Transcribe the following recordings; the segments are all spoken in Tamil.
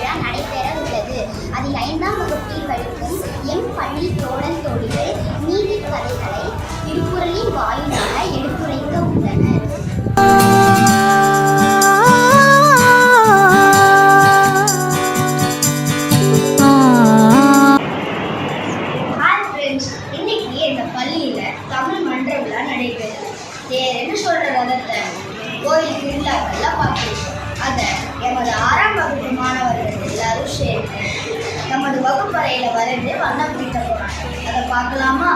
விழா நடைபெற உள்ளது. அதில் ஐந்தாம் வகுப்பில் படிக்கும் எம் பள்ளி தோழன் தோழிகள் நீதி கதைகளை திருக்குறளின் வாயிலாக எடுத்துரைக்க உள்ளனர். இன்னைக்கு எங்க பள்ளியில தமிழ் மன்ற விழா நடைபெறுது. வேற என்ன சொல்ற கோயில் திருவிழாக்கள்லாம் பார்த்துருக்கோம் அதை எமது நமது வகுப்பறையில வரைந்து வண்ணம் தீட்ட போறாங்க அதை பார்க்கலாமா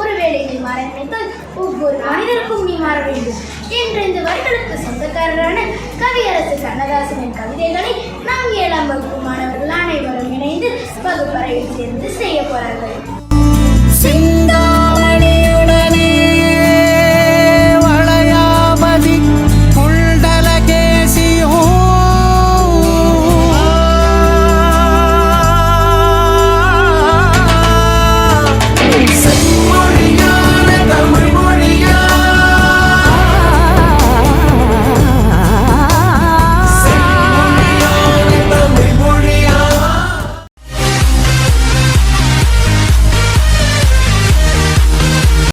ஒருவேளை நீ மாற நினைத்தால் ஒவ்வொரு மனிதருக்கும் நீ மாற வேண்டும். என்ற இந்த வரிகளுக்கு சொந்தக்காரரான கவியரசு நாம் ஏழாம் வகுப்பு மாணவர்கள் அனைவரும் இணைந்து வகுப்பறையில் சேர்ந்து செய்ய போறார்கள்